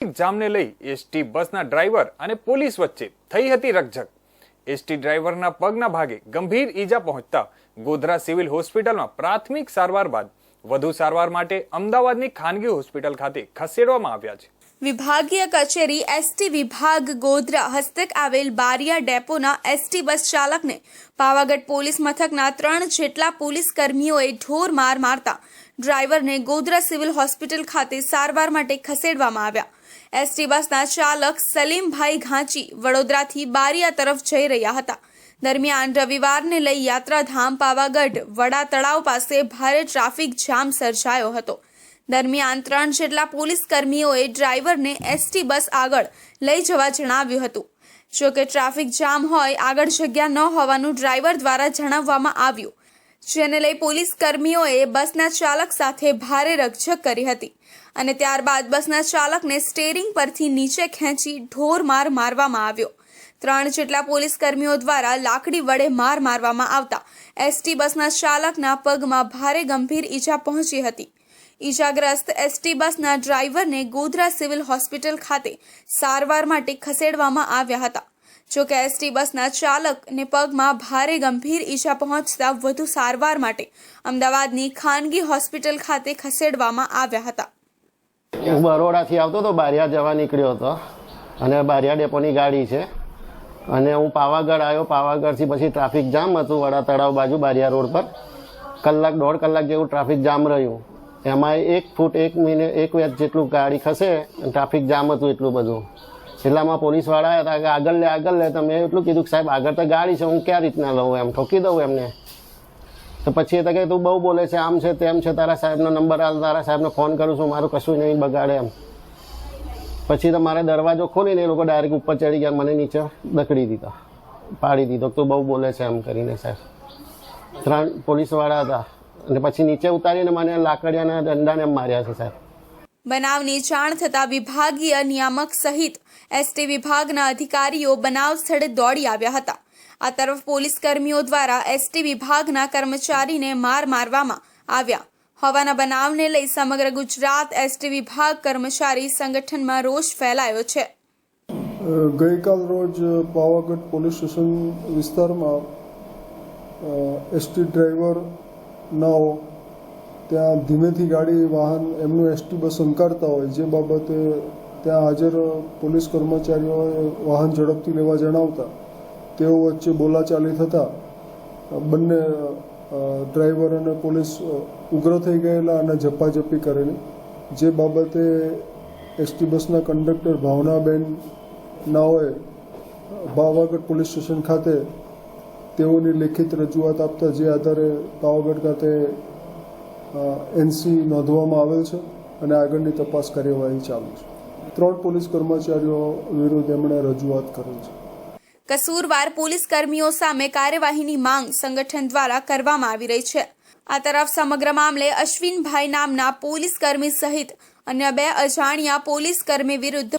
જામને લઈ એસટી બસના ડ્રાઈવર અને પોલીસ વચ્ચે થઈ હતી રકઝક. એસટી ડ્રાઈવરના પગના ભાગે ગંભીર ઈજા પહોંચતા ગોધરા સિવિલ હોસ્પિટલમાં પ્રાથમિક સારવાર બાદ વધુ સારવાર માટે અમદાવાદની ખાનગી હોસ્પિટલ ખાતે ખસેડવામાં આવ્યા છે. વિભાગીય કચેરી એસટી વિભાગ ગોધરા હસ્તક આવેલ બારિયા ડેપોના એસટી બસ ચાલકને પાવાગઢ પોલીસ મથકના ત્રણ જેટલા પોલીસ કર્મીઓએ ઢોર માર મારતા ડ્રાઈવરને ગોધરા સિવિલ હોસ્પિટલ ખાતે સારવાર માટે ખસેડવામાં આવ્યા. એસટી બસના ચાલક સલીમભાઈ ઘાંચી વડોદરાથી બારિયા તરફ જઈ રહ્યા હતા. દરમિયાન રવિવારને લઈ યાત્રાધામ પાવાગઢ વડા તળાવ પાસે ભારે ટ્રાફિક જામ સર્જાયો હતો. દરમિયાન ત્રણ જેટલા પોલીસ કર્મીઓએ ડ્રાઈવરને એસટી બસ આગળ લઈ જવા જણાવ્યું હતું. જો કે ટ્રાફિક જામ હોય આગળ જગ્યા ન હોવાનું ડ્રાઈવર દ્વારા જણાવવામાં આવ્યું. જેને લઈ પોલીસ કર્મીઓએ બસના ચાલક સાથે ભારે રકઝક કરી હતી અને ત્યારબાદ બસના ચાલકને સ્ટેરિંગ પરથી નીચે ખેંચી ઢોર માર મારવામાં આવ્યો. ત્રણ જેટલા પોલીસ કર્મીઓ દ્વારા લાકડી વડે માર મારવામાં આવતા એસટી બસના ચાલકના પગમાં ભારે ગંભીર ઈજા પહોંચી હતી. ઈજાગ્રસ્ત એસટી બસના ડ્રાઈવરને ગોધરા સિવિલ હોસ્પિટલ ખાતે સારવાર માટે ખસેડવામાં આવ્યા હતા. જો કે એસટી બસના ચાલકને પગમાં ભારે ગંભીર ઈજા પહોંચતા વધુ સારવાર માટે અમદાવાદની ખાનગી હોસ્પિટલ ખાતે ખસેડવામાં આવ્યા હતા. હું બરોડાથી આવતો હતો, બારિયા જવા નીકળ્યો હતો. અને બારિયા ડેપોની ગાડી છે. અને હું પાવાગઢ આવ્યો. પાવાગઢથી પછી ટ્રાફિક જામ હતું વડા તળાવ બાજુ, બારિયા રોડ પર. કલાક, દોઢ કલાક જેવું ટ્રાફિક જામ રહ્યું. એમાં એક ફૂટ, એક મિનિટ, એક વેચ જેટલું ગાડી ખસે ટ્રાફિક જામ હતું એટલું બધું. એટલામાં પોલીસવાળા હતા કે આગળ લે આગળ લે. તમે એટલું કીધું કે સાહેબ, આગળ તો ગાડી છે, હું ક્યાં રીતના લઉં એમ? ઠોકી દઉં એમને. તો પછી એ તો કે તું બહુ બોલે છે, આમ છે, તેમ છે, તારા સાહેબનો નંબર આવે તારા સાહેબને ફોન કરું છું, મારું કશું નહીં બગાડે એમ. પછી તો મારે દરવાજો ખોલીને એ લોકો ડાયરેક્ટ ઉપર ચડી ગયા, મને નીચે દકડી દીધા, પાડી દીધો તું બહુ બોલે છે એમ કરીને સાહેબ. ત્રણ પોલીસવાળા હતા. અને પછી નીચે ઉતારીને મને લાકડિયાના દંડાને માર્યા છે સાહેબ. બનાવની જાણ થતાં વિભાગીય નિયામક સહિત એસટી વિભાગના અધિકારીઓ બનાવ સ્થળે દોડી આવ્યા હતા. આ તરફ પોલીસ કર્મીઓ દ્વારા એસટી વિભાગના કર્મચારીને માર મારવામાં આવ્યા. હોવાના બનાવને લઈ સમગ્ર ગુજરાત એસટી વિભાગ કર્મચારી સંગઠનમાં રોષ ફેલાયો છે. ગઈકાલ રોજ પાવાગઢ પોલીસ સ્ટેશન વિસ્તારમાં એસટી ડ્રાઈવર નાઓ ત્યાં ધીમેથી ગાડી, વાહન એમનું એસટી બસ અંકારતા હોય, જે બાબતે ત્યાં હાજર પોલીસ કર્મચારીઓએ વાહન ઝડપથી લેવા જણાવતા. તેઓ વચ્ચે બોલાચાલી થતાં, બંને ડ્રાઈવર અને પોલીસ ઉગ્ર થઈ ગયેલા અને ઝપાઝપી કરેલી. જે બાબતે એસટી બસના કંડક્ટર ભાવનાબેન નાઓએ પાવાગઢ પોલીસ સ્ટેશન ખાતે તેઓની લેખિત રજૂઆત આપતા, જે આધારે પાવાગઢ ખાતે એનસી નોંધવામાં આવેલ છે અને આગળની તપાસ કાર્યવાહી ચાલુ છે. ત્રણ પોલીસ કર્મચારીઓ વિરુદ્ધ એમણે રજૂઆત કરેલ છે. કસૂરવાર પોલીસ કર્મીઓ સામે કાર્યવાહીની માંગ સંગઠન દ્વારા કરવામાં આવી રહી છે. આ તરફ સમગ્ર મામલે અશ્વિનભાઈ નામના પોલીસ કર્મી સહિત અન્ય બે અજાણ્યા પોલીસ કર્મી વિરુદ્ધ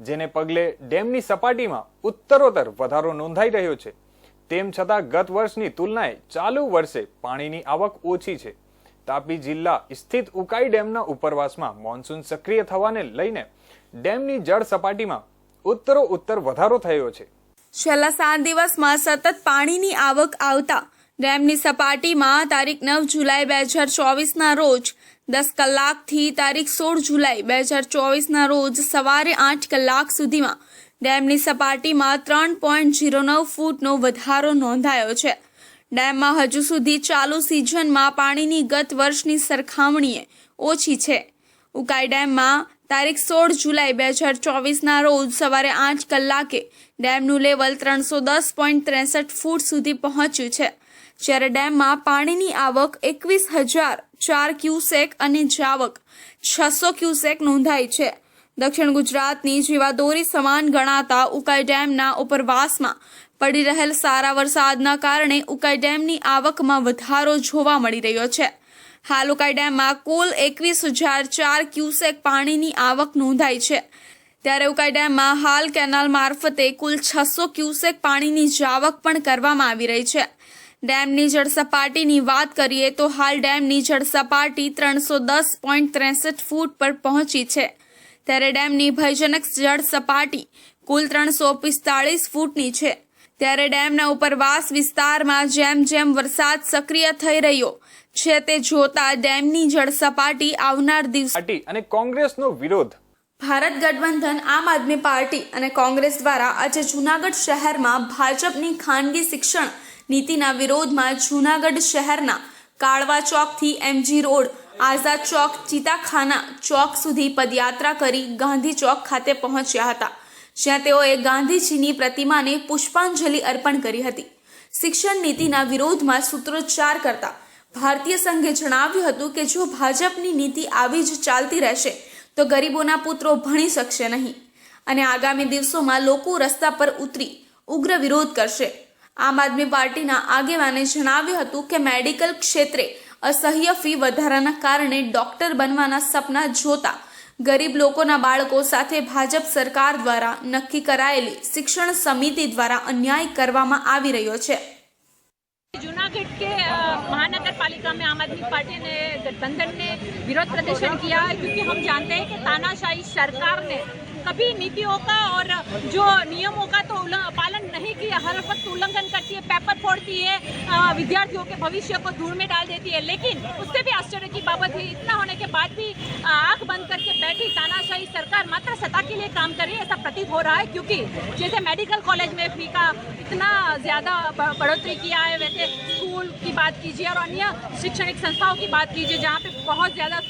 જેને પગલે ડેમની સપાટીમાં ઉત્તરોત્તર વધારો નોંધાઈ રહ્યો છે. તેમ છતાં ગત વર્ષની તુલનાએ ચાલુ વર્ષે પાણીની આવક ઓછી છે. તાપી જિલ્લા સ્થિત ઉકાઈ ડેમના ઉપરવાસમાં મોન્સૂન સક્રિય થવાને લઈને ડેમની જળ સપાટીમાં ઉત્તરો ઉત્તર વધારો થયો છે. છેલ્લા સાત દિવસમાં સતત પાણીની આવક આવતા ડેમની સપાટીમાં તારીખ નવ જુલાઈ બે હજાર ચોવીસના રોજ દસ કલાકથી તારીખ સોળ જુલાઈ બે હજાર ચોવીસના રોજ સવારે આઠ કલાક સુધીમાં ડેમની સપાટીમાં ત્રણ પોઈન્ટ જીરો નવ ફૂટનો વધારો નોંધાયો છે. ડેમમાં હજુ સુધી ચાલુ સિઝનમાં પાણીની ગત વર્ષની સરખામણીએ ઓછી છે. ઉકાઈ ડેમમાં તારીખ સોળ જુલાઈ બે હજાર ચોવીસના રોજ સવારે આઠ કલાકે ડેમનું લેવલ ત્રણસો દસ પોઈન્ટ ત્રેસઠ ફૂટ સુધી પહોંચ્યું છે. જ્યારે ડેમમાં પાણીની આવક એકવીસ હજાર ચાર ક્યુસેક અને જાવક છસો ક્યુસેક નોંધાઈ છે. દક્ષિણ ગુજરાતની જેવા દોરી સમાન ગણાતા ઉકાઈ ડેમના ઉપરવાસમાં પડી રહેલ સારા વરસાદના કારણે ઉકાઈ ડેમની આવકમાં વધારો જોવા મળી રહ્યો છે. હાલ ઉકાઈ ડેમમાં કુલ એકવીસ હજાર ચાર ક્યુસેક પાણીની આવક નોંધાઈ છે. ત્યારે ઉકાઈ ડેમમાં હાલ કેનાલ મારફતે કુલ છસો ક્યુસેક પાણીની જાવક પણ કરવામાં આવી રહી છે. ડેમની જળ સપાટીની વાત કરીએ તો હાલ ડેમની જળ સપાટી ત્રણસો દસ પોઈન્ટ ત્રેસઠ ફૂટ પર પહોંચી છે. ત્યારે ડેમની ભયજનક જળ સપાટી કુલ ત્રણસો પિસ્તાળીસ ફૂટની છે. ત્યારે ડેમના ઉપરવાસ વિસ્તારમાં જેમ જેમ વરસાદ સક્રિય થઈ રહ્યો છે તે જોતા ડેમની જળ સપાટી આવનાર દિવસ અને કોંગ્રેસનો વિરોધ. ભારત ગઠબંધન આમ આદમી પાર્ટી અને કોંગ્રેસ દ્વારા આજે જૂનાગઢ શહેરમાં ભાજપની ખાનગી શિક્ષણ નીતિના વિરોધમાં જૂનાગઢ શહેરના કાળવા ચોકથી એમજી રોડ આઝાદ ચોક ચિતાખાના ચોક સુધી પદયાત્રા કરી ગાંધી ચોક ખાતે પહોંચ્યા હતા. જ્યાં તેઓએ ગાંધીજીની પ્રતિમાને પુષ્પાંજલિ અર્પણ કરી હતી. શિક્ષણ નીતિના વિરોધમાં સૂત્રોચ્ચાર કરતા ભારતીય સંઘે જણાવ્યું હતું કે જો ભાજપની નીતિ આવી જ ચાલતી રહેશે, તો ગરીબોના પુત્રો ભણી શકશે નહીં. અને આગામી દિવસોમાં લોકો રસ્તા પર ઉતરી ઉગ્ર વિરોધ કરશે. આમ આદમી પાર્ટીના આગેવાને જણાવ્યું હતું કે મેડિકલ ક્ષેત્રે અસહ્ય ફી વધારાના કારણે ડોક્ટર બનવાના સપના જોતા ગરીબ લોકોના બાળકો સાથે ભાજપ સરકાર દ્વારા નક્કી કરાયેલી શિક્ષણ સમિતિ દ્વારા અન્યાય કરવામાં આવી રહ્યો છે जूनागढ़ के अ, महानगर पालिका में आम आदमी पार्टी ने गठबंधन ने विरोध प्रदर्शन किया है क्योंकि हम जानते हैं कि तानाशाही सरकार ने कभी नीतियों का और जो नियमों का तो पालन नहीं किया, हर वक्त उल्लंघन करती है, पेपर फोड़ती है विद्यार्थियों के भविष्य को धूल में डाल देती है। लेकिन उससे भी आश्चर्य की बाबत है, इतना होने के बाद भी आँख बंद करके बैठी तानाशाही सरकार मात्र सत्ता के लिए काम कर रही है ऐसा प्रतीत हो रहा है। क्योंकि जैसे मेडिकल कॉलेज में फ़ी का इतना ज़्यादा बढ़ोतरी किया है, वैसे स्कूल की बात कीजिए और अन्य शैक्षणिक संस्थाओं की बात कीजिए, जहाँ पे बहुत ज़्यादा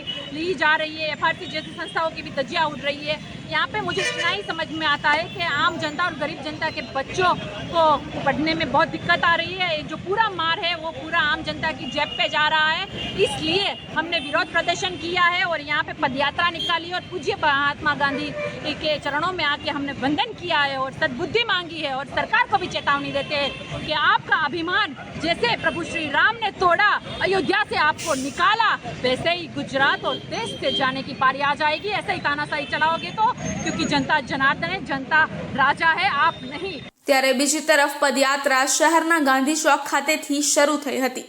ली जा रही है एफ जैसी संस्थाओं की भी धज्जियाँ उड़ रही है यहाँ पे मुझे इतना ही समझ में आता है कि आम जनता और गरीब जनता के बच्चों को पढ़ने में बहुत दिक्कत आ रही है। जो पूरा मार है, वो पूरा आम जनता की जेब पे जा रहा है। इसलिए हमने विरोध प्रदर्शन किया है और यहाँ पे पदयात्रा निकाली और पूज्य महात्मा गांधी के चरणों में आके हमने वंदन किया है और सदबुद्धि मांगी है और सरकार को भी चेतावनी देते हैं कि आपका अभिमान जैसे प्रभु श्री राम ने तोड़ा, अयोध्या से आपको निकाला, वैसे ही गुजरात और देश से जाने की पारी आ जाएगी। ऐसे ही तानाशाही चलाओगे तो क्योंकि जनता जनार्दन है जनता राजा है आप नहीं ત્યારે બીજી તરફ પદયાત્રા શહેરના ગાંધી ચોક ખાતેથી શરૂ થઈ હતી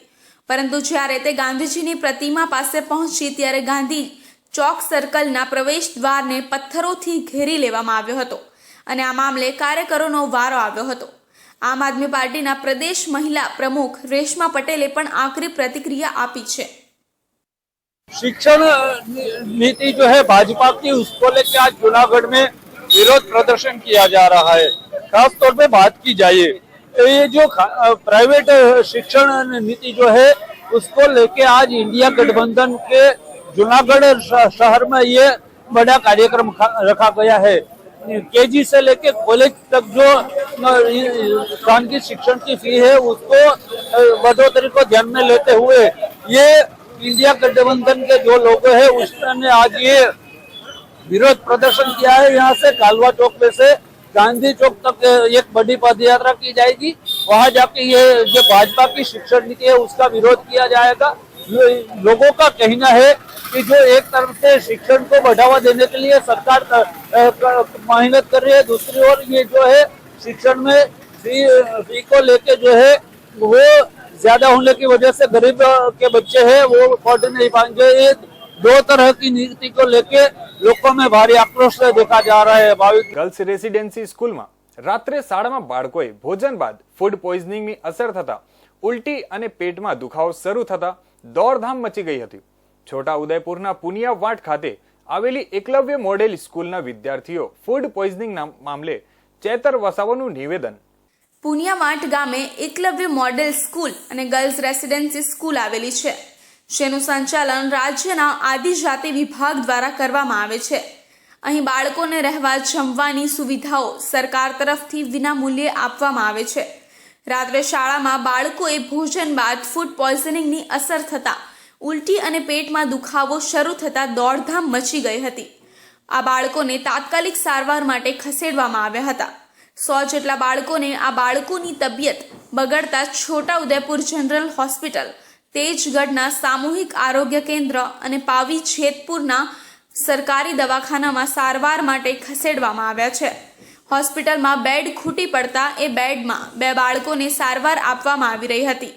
પરંતુ જ્યારે તે ગાંધીજીની પ્રતિમા પાસે પહોંચી ત્યારે ગાંધી ચોક સર્કલના પ્રવેશ દ્વારને પથ્થરોથી ઘેરી લેવામાં આવ્યો હતો અને આ મામલે કાર્યકરોનો વારો આવ્યો હતો આમ આદમી પાર્ટીના પ્રદેશ મહિલા પ્રમુખ રેશમા પટેલે પણ આકરી પ્રતિક્રિયા આપી છે शिक्षण नीति जो है भाजपा की उसको लेकर आज जूनागढ़ में विरोध प्रदर्शन किया जा रहा है। खास तौर पे बात की जाए तो ये जो प्राइवेट शिक्षण नीति जो है उसको लेके आज इंडिया गठबंधन के जूनागढ़ शहर में ये बड़ा कार्यक्रम रखा गया है। केजी से लेके कॉलेज तक जो अ, खानगी शिक्षण की फ़ी है उसको बढ़ोतरी को ध्यान में लेते हुए ये इंडिया गठबंधन के जो लोग हैं, उसने आज ये विरोध प्रदर्शन किया है। यहाँ से कालवा चौक में से गांधी चौक तक एक बड़ी पद यात्रा की जाएगी। वहाँ जाके ये जो भाजपा की शिक्षण नीति है, उसका विरोध किया जाएगा। लोगों का कहना है कि जो एक तरफ़ से शिक्षण को बढ़ावा देने के लिए सरकार मेहनत कर रही है, दूसरी ओर ये जो है, शिक्षण में फ़ी फ़ी को लेके जो है, वो ज्यादा होने की वजह से गरीब अ, के बच्चे हैं वो पढ़ नहीं पाएंगे ये दो तरह की नीति को लेके लोगों में भारी आक्रोश देखा जा रहा है भाविक ગર્લ્સ રેસિડેન્સી સ્કૂલમાં રાત્રે શાળામાં બાળકોએ ભોજન બાદ ફૂડ પોઈઝનિંગની અસર થતા ઉલટી અને પેટમાં દુખાવો શરૂ થતા દોડધામ મચી ગઈ હતી છોટા ઉદયપુરના પુનિયા વાટ ખાતે આવેલી એકલવ્ય મોડેલ સ્કૂલના વિદ્યાર્થીઓ ફૂડ પોઈઝનિંગના મામલે ચેતર વસાવાનું નિવેદન પુનિયામાટ ગામે એકલવ્ય મોડેલ સ્કૂલ અને ગર્લ્સ રેસિડેન્સી સ્કૂલ આવેલી છે. જેનું સંચાલન રાજ્યના આદિજાતિ વિભાગ દ્વારા કરવામાં આવે છે. અહીં બાળકોને રહેવા જમવાની સુવિધાઓ સરકાર તરફથી વિનામૂલ્યે આપવામાં આવે છે. રાત્રે શાળામાં બાળકોએ ભોજન બાદ ફૂડ પોઈઝનિંગની અસર થતાં ઉલટી અને પેટમાં દુખાવો શરૂ થતાં દોડધામ મચી ગઈ હતી. આ બાળકોને તાત્કાલિક સારવાર માટે ખસેડવામાં આવ્યા હતા. સો જેટલા બાળકોને આ બાળકોની તબિયત બગડતા છોટા ઉદયપુર જનરલ હોસ્પિટલ, તેજગઢના સામૂહિક આરોગ્ય કેન્દ્ર અને પાવી જેતપુરના સરકારી દવાખાનામાં સારવાર માટે ખસેડવામાં આવ્યા છે. હોસ્પિટલમાં બેડ ખૂટી પડતા એ બેડમાં બે બાળકોને સારવાર આપવામાં આવી રહી હતી.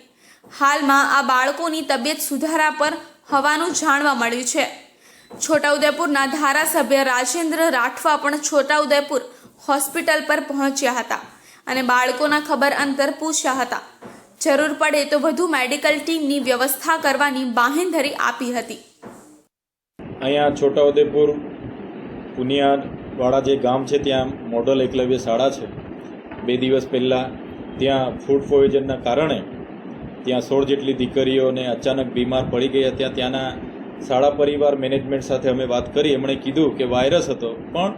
હાલમાં આ બાળકોની તબિયત સુધારા પર હવાનું જાણવા મળ્યું છે. છોટાઉદેપુરના ધારાસભ્ય રાજેન્દ્ર રાઠવા પણ છોટાઉદેપુર હોસ્પિટલ પર પહોંચ્યા હતા અને બાળકોના ખબર અંતર પૂછ્યા હતા. જરૂર પડે તો વધુ મેડિકલ ટીમની વ્યવસ્થા કરવાની બાહેંધરી આપી હતી. અહીંયા છોટાઉદેપુર પુનિયાવાળા જે ગામ છે ત્યાં મોડલ એકલવ્ય શાળા છે. બે દિવસ પહેલાં ત્યાં ફૂડ પોઈઝનના કારણે ત્યાં સોળ જેટલી દીકરીઓને અચાનક બીમાર પડી ગઈ હતા. ત્યાંના શાળા પરિવાર મેનેજમેન્ટ સાથે અમે વાત કરી. એમણે કીધું કે વાયરસ હતો, પણ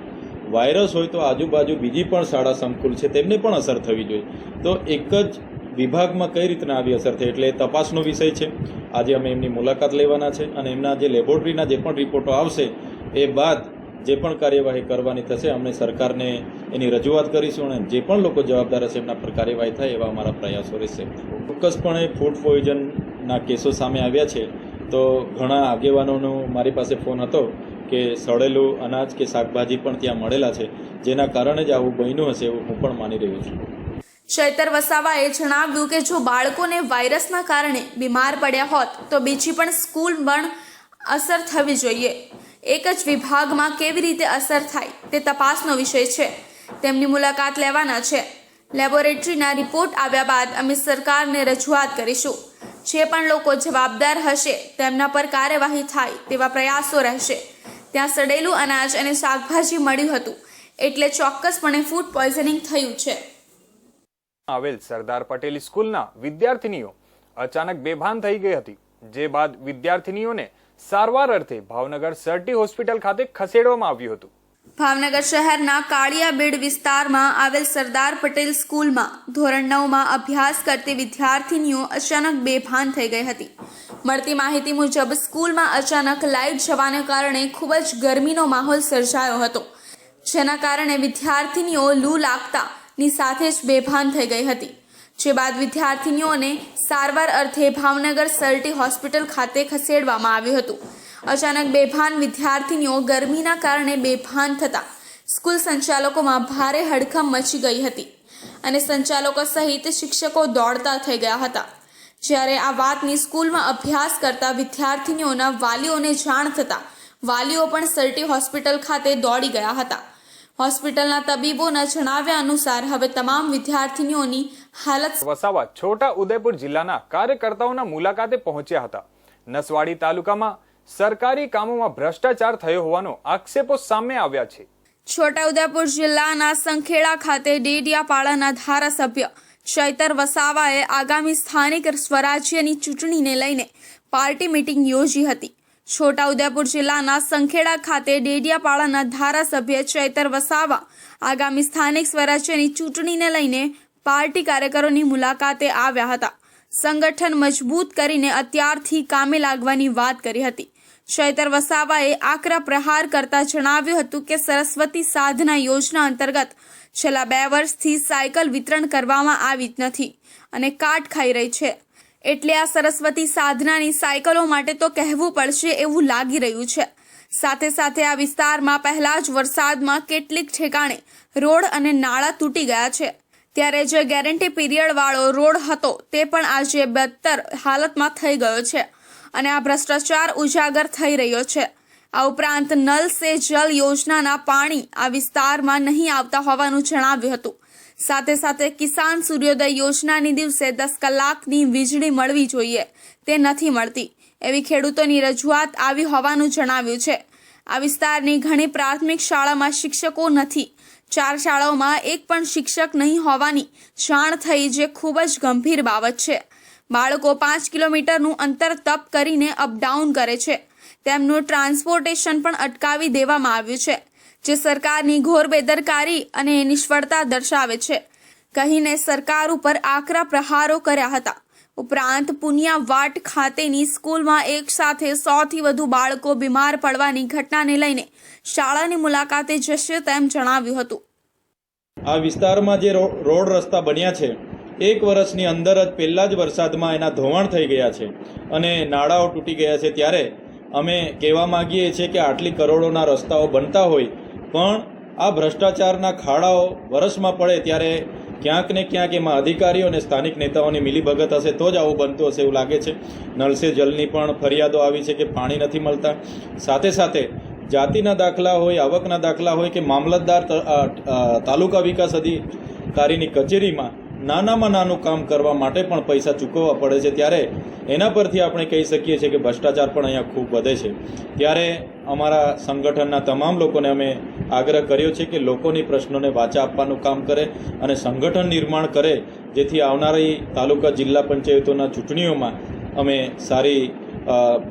વાયરસ હોય તો આજુબાજુ બીજી પણ શાળા સંકુલ છે, તેમને પણ અસર થવી જોઈએ. તો એક જ વિભાગમાં કઈ રીતના આવી અસર થઈ? એટલે તપાસનો વિષય છે. આજે અમે એમની મુલાકાત લેવાના છે અને એમના જે લેબોરેટરીના જે પણ રિપોર્ટો આવશે, એ બાદ જે પણ કાર્યવાહી કરવાની થશે અમને સરકારને એની રજૂઆત કરીશું અને જે પણ લોકો જવાબદાર હશે, એમના પર કાર્યવાહી થાય એવા અમારા પ્રયાસો રહેશે. ચોક્કસપણે ફૂડ પોઈઝનના કેસો સામે આવ્યા છે. તો ઘણા આગેવાનોનો મારી પાસે ફોન હતો. કે સડેલું અનાજ કે શાકભાજી પણ ત્યાં મળેલા છે, જેના કારણે જ આવું બન્યું હશે એવું હું પણ માની રહ્યો છું. ચૈતર વસાવાએ જણાવ્યું કે જો બાળકોને વાયરસના કારણે બીમાર પડ્યા હોત, તો બીજી પણ સ્કૂલ પણ અસર થવી જોઈએ. એક જ વિભાગમાં કેવી રીતે અસર થાય તે તપાસનો વિષય છે. તેમની મુલાકાત લેવાના છે. લેબોરેટરીના રિપોર્ટ આવ્યા બાદ અમે સરકારને રજૂઆત કરીશું. જે પણ લોકો જવાબદાર હશે, તેમના પર કાર્યવાહી થાય તેવા પ્રયાસો રહેશે. ત્યાં સડેલું અનાજ અને શાકભાજી મળ્યું હતું, એટલે ચોક્કસપણે ફૂડ પોઈઝનિંગ થયું છે. આવેલ સરદાર પટેલ સ્કૂલના વિદ્યાર્થીનીઓ અચાનક બેભાન થઈ ગઈ હતી, જે બાદ વિદ્યાર્થીનીઓને સારવાર અર્થે ભાવનગર સરટી હોસ્પિટલ ખાતે ખસેડવામાં આવ્યું હતું. ભાવનગર શહેરના કાળિયાબીડ વિસ્તારમાં આવેલ સરદાર પટેલ સ્કૂલમાં ધોરણ નવમાં અભ્યાસ કરતી વિદ્યાર્થીનીઓ અચાનક બેભાન થઈ ગઈ હતી. મળતી માહિતી મુજબ સ્કૂલમાં અચાનક લાઇટ જવાને કારણે ખૂબ જ ગરમીનો માહોલ સર્જાયો હતો. જેના કારણે વિદ્યાર્થીનીઓ લૂ લાગતાની સાથે જ બેભાન થઈ ગઈ હતી. જે બાદ વિદ્યાર્થીનીઓને સારવાર અર્થે ભાવનગર સરટી હોસ્પિટલ ખાતે ખસેડવામાં આવ્યું હતું. અચાનક બેભાન વિદ્યાર્થીનીઓ ગરમીના કારણે બેભાન થતા સ્કૂલ સંચાલકોમાં ભારે હડકંપ મચી ગઈ હતી અને સંચાલકો સહિત શિક્ષકો દોડતા થઈ ગયા હતા. જ્યારે આ વાતની સ્કૂલમાં અભ્યાસ કરતા વિદ્યાર્થીનીઓના વાલીઓને જાણ થતાં વાલીઓ પણ સરટી હોસ્પિટલ ખાતે દોડી ગયા હતા. હોસ્પિટલના તબીબોના જણાવ્યા અનુસાર હવે તમામ વિદ્યાર્થીનીઓની હાલત વસાવા છોટા ઉદયપુર જિલ્લાના કાર્યકર્તાઓના મુલાકાતે પહોંચ્યા હતા. નસવાડી તાલુકામાં સરકારી કામોમાં ભ્રષ્ટાચાર થયો હોવાનો આક્ષેપો સામે આવ્યા છે. છોટાઉદેપુર જિલ્લાના સંખેડા ખાતે ડેડિયાપાડાના ધારાસભ્ય ચૈતર વસાવાએ આગામી સ્થાનિક સ્વરાજ્યની ચૂંટણીને લઈને પાર્ટી મિટિંગ યોજી હતી. છોટાઉદેપુર જિલ્લાના સંખેડા ખાતે ડેડિયાપાડાના ધારાસભ્ય ચૈતર વસાવા આગામી સ્થાનિક સ્વરાજ્યની ચૂંટણીને લઈને પાર્ટી કાર્યકરોની મુલાકાતે આવ્યા હતા. સંગઠન મજબૂત કરીને અત્યારથી કામે લાગવાની વાત કરી હતી. ચૈતર વસાવાએ આકરા પ્રહાર કરતા જણાવ્યું હતું કે સરસ્વતી સાધના યોજના અંતર્ગત છેલ્લા બે વર્ષથી સાયકલ વિતરણ કરવામાં આવી નથી અને કાટ ખાઈ રહી છે. એટલે આ સરસ્વતી સાધનાની સાયકલો માટે તો કહેવું પડશે એવું લાગી રહ્યું છે. સાથે સાથે આ વિસ્તારમાં પહેલા જ વરસાદમાં કેટલીક ઠેકાણે રોડ અને નાળા તૂટી ગયા છે. ત્યારે જે ગેરંટી પીરિયડ વાળો રોડ હતો તે પણ આજે બદતર હાલતમાં થઈ ગયો છે. અને આ ભ્રષ્ટાચાર ઉજાગર થઈ રહ્યો છે. આ ઉપરાંત નલ સે જલ યોજનાના પાણી આ વિસ્તારમાં નહીં આવતા હોવાનું જણાવ્યું હતું. સાથે સાથે કિસાન સૂર્યોદય યોજનાની દિવસે દસ કલાકની વીજળી મળવી જોઈએ. તે નથી મળતી. એવી ખેડૂતોની રજૂઆત આવી હોવાનું જણાવ્યું છે. આ વિસ્તારની ઘણી પ્રાથમિક શાળામાં શિક્ષકો નથી. ચાર શાળાઓમાં એક પણ શિક્ષક નહીં હોવાની જાણ થઈ, જે ખૂબ જ ગંભીર બાબત છે. બાળકો પાંચ કિલોમીટરનું અંતર તપ કરીને અપડાઉન કરે છે. તેમનું ટ્રાન્સપોર્ટેશન પણ અટકાવી દેવામાં આવ્યું છે, જે સરકારની ઘોર બેદરકારી અને નિષ્ફળતા દર્શાવે છે. કહીને સરકાર ઉપર આકરા પ્રહારો કર્યા હતા. ઉપરાંત પુનિયા વાટ ખાતેની સ્કૂલમાં એક સાથે સોથી વધુ બાળકો બીમાર પડવાની ઘટનાને લઈને શાળાની મુલાકાતે જશે તેમ જણાવ્યું હતું. આ વિસ્તારમાં જે રોડ રસ્તા બન્યા છે એક વર્ષની અંદર જ પહેલાં જ વરસાદમાં એના ધોવાણ થઈ ગયા છે અને નાળાઓ તૂટી ગયા છે ત્યારે અમે કહેવા માંગીએ છીએ કે આટલી કરોડોના રસ્તાઓ બનતા હોય, પણ આ ભ્રષ્ટાચારના ખાડાઓ વરસમાં પડે ત્યારે ક્યાંક ને ક્યાંક એમાં અધિકારીઓ અને સ્થાનિક નેતાઓની મિલીભગત હશે તો જ આવું બનતું હશે એવું લાગે છે. નલસે જલની પણ ફરિયાદો આવી છે કે પાણી નથી મળતા. સાથે સાથે જાતિના દાખલા હોય, આવકના દાખલા હોય કે મામલતદાર તાલુકા વિકાસ અધિકારીની કચેરીમાં નાનામાં નાનું કામ કરવા માટે પણ પૈસા ચૂકવવા પડે છે. ત્યારે એના પરથી આપણે કહી શકીએ છીએ કે ભ્રષ્ટાચાર પણ અહીંયા ખૂબ વધે છે. ત્યારે અમારા સંગઠનના તમામ લોકોને અમે આગ્રહ કર્યો છે કે લોકોની પ્રશ્નોને વાચા આપવાનું કામ કરે અને સંગઠન નિર્માણ કરે, જેથી આવનારી તાલુકા જિલ્લા પંચાયતોના ચૂંટણીઓમાં અમે સારી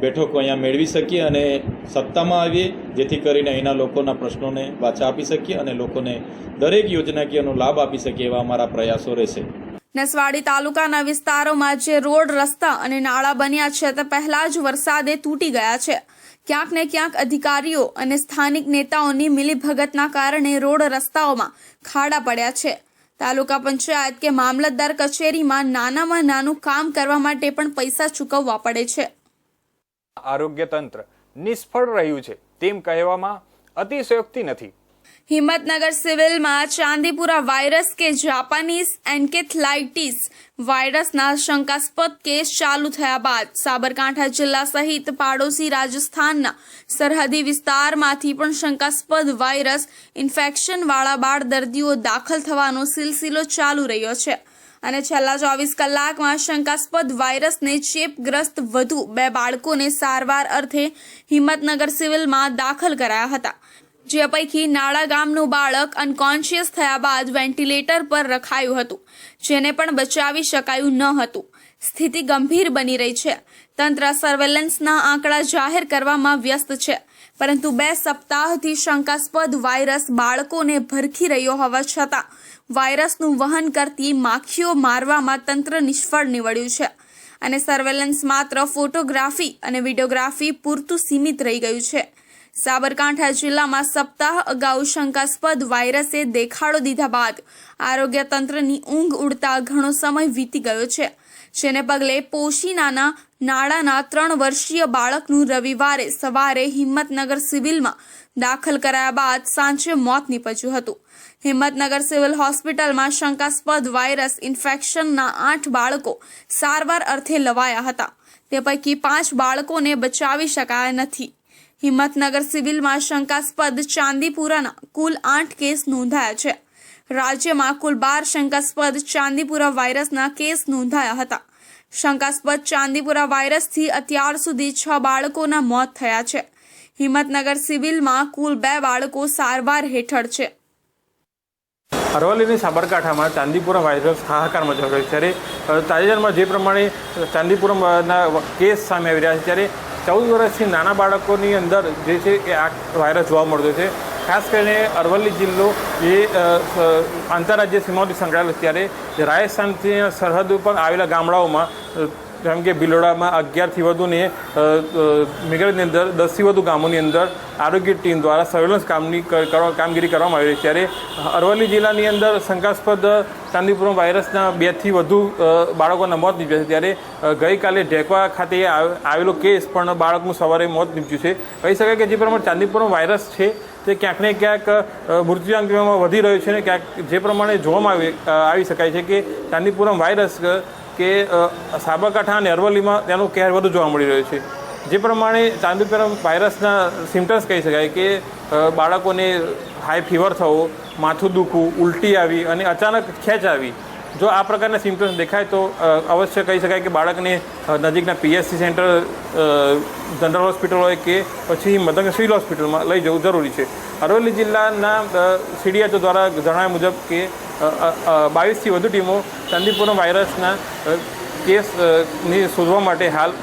બેઠકો અહીંયા મેળવી શકીએ અને સત્તામાં આવીએ, જેથી કરીને અહીંના લોકોના પ્રશ્નોને વાચા આપી શકીએ અને લોકોને દરેક યોજનાકીયનો લાભ આપી શકીએ એવા અમારા પ્રયાસો રહેશે. નસવાડી તાલુકાના વિસ્તારોમાં જે રોડ, રસ્તા અને નાળા બન્યા છે, તે પહેલા જ વરસાદે તૂટી ગયા છે. ક્યાંક ને ક્યાંક અધિકારીઓ અને સ્થાનિક નેતાઓની મિલીભગતના કારણે રોડ રસ્તાઓમાં ખાડા પડ્યા છે. તાલુકા પંચાયત કે મામલતદાર કચેરીમાં નાનામાં નાનું કામ કરવા માટે પણ પૈસા ચૂકવવા પડે છે. આરોગ્ય તંત્ર નિષ્ફળ રહ્યું છે. તેમ કહેવામાં અતિશયોક્તિ નથી. હિંમતનગર સિવિલમાં ચાંદીપુરા વાયરસ કે જાપાનીઝ એન્કેથલાઇટિસ વાયરસના શંકાસ્પદ કેસ ચાલુ થયા બાદ સાબરકાંઠા જિલ્લા સહિત પાડોશી રાજસ્થાનના સરહદી વિસ્તારમાંથી પણ શંકાસ્પદ વાયરસ ઇન્ફેક્શનવાળા બાળ દર્દીઓ દાખલ થવાનો સિલસિલો ચાલુ રહ્યો છે. અને છેલ્લા ચોવીસ કલાકમાં શંકાસ્પદ વાયરસને ચેપગ્રસ્ત વધુ બે બાળકોને સારવાર અર્થે હિંમતનગર સિવિલમાં દાખલ કરાયા હતા, જે પૈકી નાળા ગામનું બાળક અનકોન્શિયસ થયા બાદ વેન્ટિલેટર પર રખાયું હતું, જેને પણ બચાવી શકાયું ન હતું. સ્થિતિ ગંભીર બની રહી છે. તંત્ર સર્વેલન્સના આંકડા જાહેર કરવામાં વ્યસ્ત છે. પરંતુ બે સપ્તાહથી શંકાસ્પદ વાયરસ બાળકોને ભરખી રહ્યો હોવા છતાં, વાયરસનું વહન કરતી માખીઓ મારવામાં તંત્ર નિષ્ફળ નીવડ્યું છે. અને સર્વેલન્સ માત્ર ફોટોગ્રાફી અને વિડીયોગ્રાફી પૂરતું સીમિત રહી ગયું છે. સાબરકાંઠા જિલ્લામાં સપ્તાહ અગાઉ શંકાસ્પદ વાયરસે દેખાડો દીધા બાદ, આરોગ્ય તંત્રની ઊંઘ ઉડતા ઘણો સમય વીતી ગયો છે. જેને પગલે પોશીનાના નાળાના ત્રણ વર્ષીય બાળકનું રવિવારે સવારે હિંમતનગર સિવિલમાં દાખલ કરાયા બાદ સાંજે મોત નીપજ્યું હતું. હિંમતનગર સિવિલ હોસ્પિટલમાં શંકાસ્પદ વાયરસ ઇન્ફેક્શનના આઠ બાળકો સારવાર અર્થે લવાયા હતા. તે પૈકી પાંચ બાળકોને બચાવી શકાયા નથી. હિંમતનગર સિવિલમાં શંકાસ્પદ ચાંદીપુરાના કુલ આઠ કેસ નોંધાયા છે. રાજ્યમાં કુલ બાર શંકાસ્પદ ચાંદીપુરા વાયરસના કેસ નોંધાયા હતા. શંકાસ્પદ ચાંદીપુરા વાયરસથી અત્યાર સુધી છ બાળકોના મોત થયા છે. હિંમતનગર સિવિલમાં કુલ બે બાળકો સારવાર હેઠળ છે. અરવલ્લીની સાબરકાંઠામાં ચાંદીપુરા વાયરસ હાહાકાર મચાવ્યો છે. ત્યારે તાજેતરમાં જે પ્રમાણે ચાંદીપુરમના કેસ સામે આવી રહ્યા છે, ત્યારે ચૌદ વર્ષથી નાના બાળકોની અંદર જે છે એ આ વાયરસ જોવા મળતો છે. ખાસ કરીને અરવલ્લી જિલ્લો એ આંતરરાજ્ય સીમાઓથી સંકળાયેલો ત્યારે રાજસ્થાનથી સરહદ ઉપર આવેલા ગામડાઓમાં જેમ કે ભિલોડામાં અગિયારથી વધુ ને અ, અ, મેઘરજની અંદર દસથી વધુ ગામોની અંદર આરોગ્ય ટીમ દ્વારા સર્વેલન્સ કામની કામગીરી કરવામાં આવી રહી છે. ત્યારે અરવલ્લી જિલ્લાની અંદર શંકાસ્પદ ચાંદીપુરમ વાયરસના બેથી વધુ બાળકોના મોત નીપજ્યા છે. ત્યારે ગઈકાલે ઢેકવા ખાતે આવ- આવેલો કેસ પણ બાળકનું સવારે મોત નીપજ્યું છે. કહી શકાય કે જે પ્રમાણે ચાંદીપુરમ વાયરસ છે તે ક્યાંક ને ક્યાંક મૃત્યુઆંકમાં વધી રહ્યો છે ને ક્યાંક જે પ્રમાણે જોવામાં આવી શકાય છે કે ચાંદીપુરમ વાયરસ કે સાબરકાંઠા અને અરવલ્લીમાં તેનો કહેર વધુ જોવા મળી રહ્યો છે. જે પ્રમાણે ચાંદીપુરમ વાયરસના સિમ્ટમ્સ કહી શકાય કે બાળકોને હાઈ ફીવર થવો, માથું દુખવું, ઉલટી આવી અને અચાનક ખેંચ આવી જો આ પ્રકારના સિમ્ટમ્સ દેખાય તો અવશ્ય કહી શકાય કે બાળકને નજીકના પીએચસી સેન્ટર જનરલ હોસ્પિટલ હોય કે પછી મદંગ સિવિલ હોસ્પિટલમાં લઈ જવું જરૂરી છે. અરવલ્લી જિલ્લાના સીડીએચઓ દ્વારા જણાવ્યા મુજબ કે બાવીસથી વધુ ટીમો ચાંદીપુરમ વાયરસના કેસની શોધવા માટે હાલ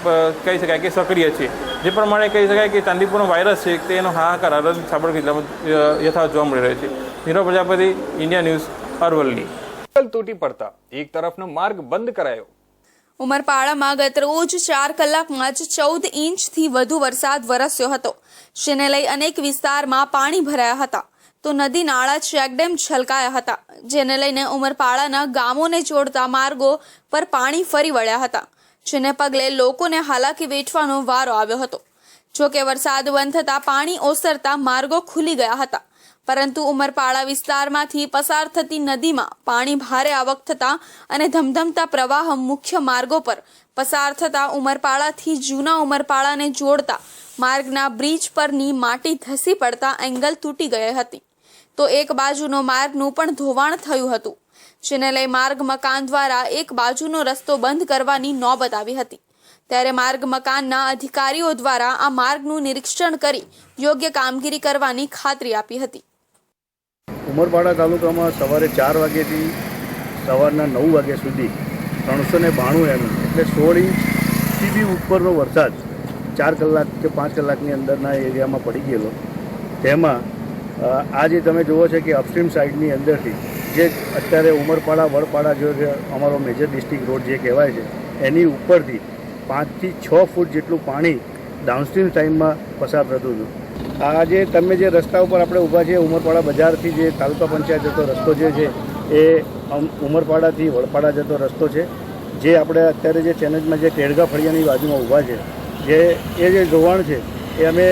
કહી શકાય કે સક્રિય છે. જે પ્રમાણે કહી શકાય કે ચાંદીપુરનો વાયરસ છે તેનો હાહાકાર અરવલ્લી સાબરકાંઠા જિલ્લામાં યથાવત જોવા મળી રહ્યો છે. Nirav Prajapati, India News, Aravalli. તૂટી પડતા એક તરફનો માર્ગ બંધ કરાયો. ઉમરપાડામાં ગત રોજ ચાર કલાકમાં જ ચૌદ ઇંચથી વધુ વરસાદ વરસ્યો હતો. જેને લઈ અનેક વિસ્તારમાં પાણી ભરાયા હતા. તો નદી નાળા ચેકડેમ છલકાયા હતા, જેને લઈને ઉમરપાડાના ગામોને જોડતા માર્ગો પર પાણી ફરી વળ્યા હતા, જેને પગલે લોકોને હાલાકી વેઠવાનો વારો આવ્યો હતો. જો કે વરસાદ બંધ થતાં પાણી ઓસરતા માર્ગો ખુલી ગયા હતા. પરંતુ ઉમરપાડા વિસ્તારમાંથી પસાર થતી નદીમાં પાણી ભારે આવક થતા અને ધમધમતા પ્રવાહ મુખ્ય માર્ગો પર પસાર થતા ઉમરપાડાથી જૂના ઉમરપાડાને જોડતા માર્ગના બ્રિજ પરની માટી ધસી પડતા એંગલ તૂટી ગઈ હતી. તો એક બાજુનો માર્ગનું પણ ધોવાણ થયું હતું, જેને લઈ માર્ગ મકાન દ્વારા એક બાજુનો રસ્તો બંધ કરવાની નોબત આવી હતી. ત્યારે માર્ગ મકાનના અધિકારીઓ દ્વારા આ માર્ગનું નિરીક્ષણ કરી યોગ્ય કામગીરી કરવાની ખાતરી આપી હતી. ઉમરપાડા તાલુકામાં સવારે ચાર વાગ્યાથી સવારના નવ વાગ્યા સુધી ત્રણસો ને બાણું એમ એટલે સોળ ઇંચથી ઉપરનો વરસાદ ચાર કલાક કે પાંચ કલાકની અંદરના એરિયામાં પડી ગયેલો. તેમાં આજે તમે જુઓ છો કે અપસ્ટ્રીમ સાઈડની અંદરથી જે અત્યારે ઉમરપાડા, વડપાડા જો અમારો મેજર ડિસ્ટ્રિક્ટ રોડ જે કહેવાય છે, એની ઉપરથી પાંચથી છ ફૂટ જેટલું પાણી ડાઉનસ્ટ્રીમ ટાઈમમાં પસાર થતું હતું. આ જે તમે જે રસ્તા ઉપર આપણે ઊભા છીએ, ઉમરપાડા બજારથી જે તાલુકા પંચાયત જતો રસ્તો જે છે, એ ઉમરપાડાથી વડપાડા જતો રસ્તો છે. જે આપણે અત્યારે જે ચેનલમાં જે ટેડગા ફળિયાની બાજુમાં ઊભા છે, જે, એ જે ધોવાણ છે, એ અમે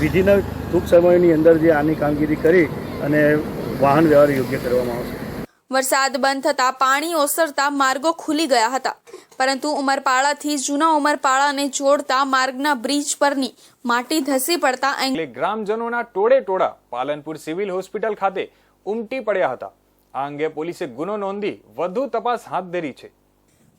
વિધિના ટૂંક સમયની અંદર જે આની કામગીરી કરી અને વાહન વ્યવહાર યોગ્ય કરવામાં આવશે. વરસાદ બંધ થતા પાણી ઓસરતા માર્ગો ખુલી ગયા હતા. પરંતુ ઉમરપાડાથી જૂના ઉમરપાડાને જોડતા માર્ગના બ્રિજ પરની માટી ધસી પડતા એટલે ગ્રામજનોના ટોળે ટોળા પાલનપુર સિવિલ હોસ્પિટલ ખાતે ઉમટી પડ્યા હતા. આ અંગે પોલીસે ગુનો નોંધી વધુ તપાસ હાથ ધરી છે.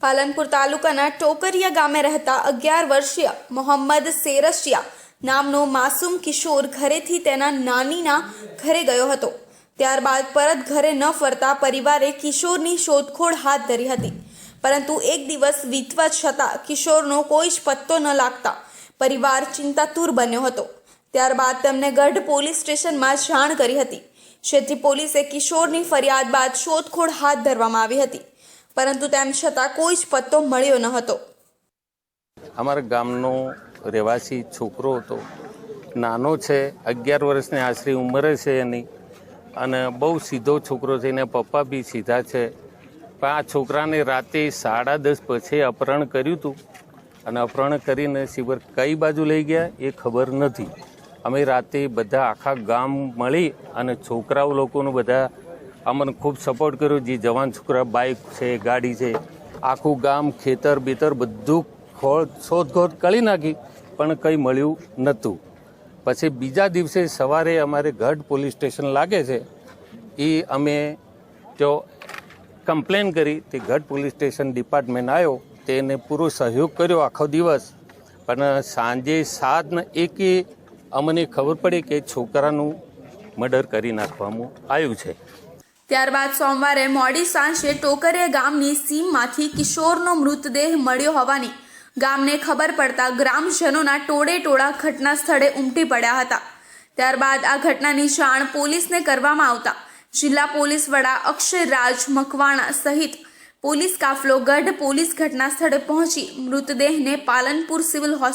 પાલનપુર તાલુકાના ટોકરિયા ગામે રહેતા અગિયાર વર્ષીય મોહમ્મદ સેરસિયા નામનો માસૂમ કિશોર ઘરેથી તેના નાનીના ઘરે ગયો હતો. ત્યારબાદ પરત ઘરે ન ફરતા પરિવારે કિશોરની શોધખોળ હાથ ધરી હતી. પરંતુ એક દિવસ વીતવા છતાં કિશોરનો કોઈ જ પત્તો ન લાગતા પરિવાર ચિંતાતુર બન્યો હતો. ત્યારબાદ તેમને ગઢ પોલીસ સ્ટેશનમાં જાણ કરી હતી. જેથી પોલીસે કિશોરની ફરિયાદ બાદ શોધખોળ હાથ ધરવામાં આવી હતી. પરંતુ તેમ છતાં કોઈ જ પત્તો મળ્યો ન હતો. અમારા ગામનો રહેવાસી છોકરો હતો. નાનો છે, અગિયાર વર્ષની આશરી ઉંમરે છે એની. અને બહુ સીધો છોકરો છે, એના પપ્પા બી સીધા છે. પણ આ છોકરાને રાતે સાડા દસ પછી અપહરણ કર્યું હતું અને અપહરણ કરીને શિવર કઈ બાજુ લઈ ગયા એ ખબર નથી. અમે રાતે બધા આખા ગામ મળી અને છોકરાઓ લોકોનું બધા અમને ખૂબ સપોર્ટ કર્યો. જે જવાન છોકરા બાઇક છે, ગાડી છે, આખું ગામ ખેતર બેતર બધું ખોળ, શોધખોળ કરી નાખી. પણ કંઈ મળ્યું નહોતું. પછી બીજા દિવસે સવારે અમારે ગઢ પોલીસ સ્ટેશન લાગે છે એ અમે જો કમ્પ્લેન કરી તે ગઢ પોલીસ સ્ટેશન ડિપાર્ટમેન્ટ આવ્યો તેને પૂરો સહયોગ કર્યો આખો દિવસ. પણ સાંજે સાત ને એકે અમને ખબર પડી કે છોકરાનું મર્ડર કરી નાખવામાં આવ્યું છે. ત્યારબાદ સોમવારે મોડી સાંજે ટોકરે ગામની સીમમાંથી કિશોરનો મૃતદેહ મળ્યો હોવાની ગામને ખબર પડતા ગ્રામજનોના ટોળે ટોળા ઘટના સ્થળે ઉમટી પડ્યા હતા. ત્યારબાદ આ ઘટનાની જાણ પોલીસને કરવામાં આવતા. જિલ્લા પોલીસ વડા અક્ષય રાજ મકવાણા સહિત પોલીસ કાફલો ગઢ પોલીસ ઘટના સ્થળે પહોંચી મૃતદેહને પાલનપુર સિવિલ હોસ્પિટલ